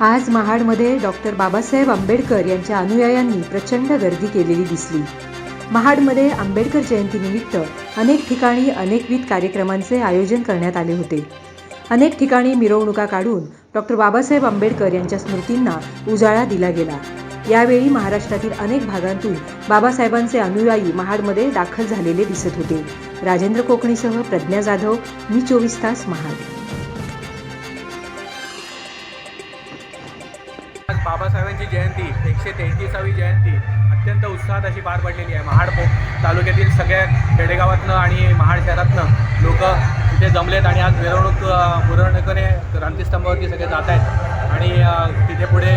आज महाडमध्ये डॉक्टर बाबासाहेब आंबेडकर यांच्या अनुयायांनी प्रचंड गर्दी केलेली दिसली. महाडमध्ये आंबेडकर जयंतीनिमित्त अनेक ठिकाणी अनेकविध कार्यक्रमांचे आयोजन करण्यात आले होते. अनेक ठिकाणी मिरवणुका काढून डॉक्टर बाबासाहेब आंबेडकर यांच्या स्मृतींना उजाळा दिला गेला. यावेळी महाराष्ट्रातील अनेक भागांतून बाबासाहेबांचे अनुयायी महाडमध्ये दाखल झालेले दिसत होते. राजेंद्र कोकणीसह प्रज्ञा जाधव मी चोवीस तास महाड. आज बाबासाहेबांची जयंती एकशे तेहतीसावी जयंती. अत्यंत उत्साहात अशी पार पडलेली आहे. महाड पो तालुक्यातील सगळ्या खेडेगावातनं आणि महाड शहरातनं लोक तिथे जमलेत आणि आज मिरवणूक अ, मिरवणुकीने क्रांतीस्तंभावरती सगळे जात आहेत. आणि तिथे पुढे